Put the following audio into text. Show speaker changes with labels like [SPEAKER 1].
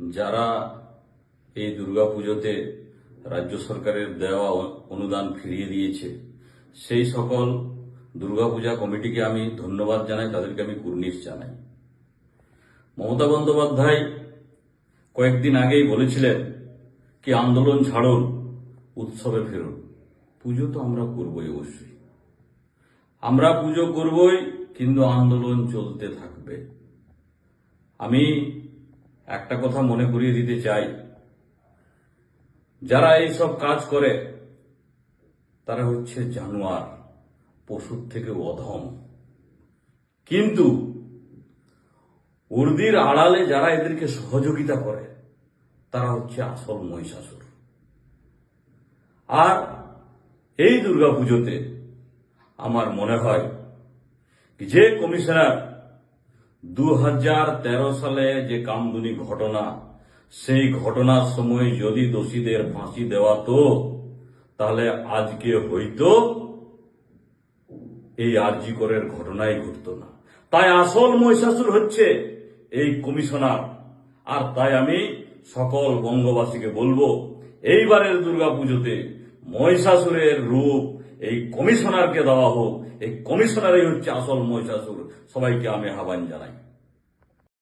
[SPEAKER 1] যারা এই দুর্গাপুজোতে রাজ্য সরকারের দেওয়া অনুদান ফিরিয়ে দিয়েছে, সেই সকল দুর্গাপূজা কমিটিকে আমি ধন্যবাদ জানাই, তাদেরকে আমি কুর্নিশ জানাই। মমতা বন্দ্যোপাধ্যায় কয়েকদিন আগেই বলেছিলেন কি, আন্দোলন ছাড়ুন, উৎসবে ফেরুন। পুজো তো আমরা করবই অবশ্যই। আমরা পুজো করবই, কিন্তু আন্দোলন চলতে থাকবে। আমি একটা কথা মনে করিয়ে দিতে চাই। যারা এই সব কাজ করে, তারা হচ্ছে জানোয়ার, পশুর থেকে অধম। কিন্তু উর্দির আড়ালে যারা এদেরকে সহযোগিতা করে, তারা হচ্ছে আসল মহিষাসুর। আর এই দুর্গাপুজোতে আমার মনে হয় যে কমিশনার দু হাজার তেরো সালে যে কামদুনি ঘটনা, সেই ঘটনার সময় যদি দোষীদের ফাঁসি দেওয়া তো তাহলে আজকে হয়তো এই আরজি করের ঘটনাই ঘটতো না। তাই আসল মহিষাসুর হচ্ছে এই কমিশনার। আর তাই আমি সকল বঙ্গবাসীকে বলব, এইবারের দুর্গাপুজোতে মহিষাসুরের রূপ এই কমিশনারকে দেওয়া হোক এই কমিশনারই হচ্ছে আসল মহিষাসুর। সবাইকে আমি আহ্বান জানাই।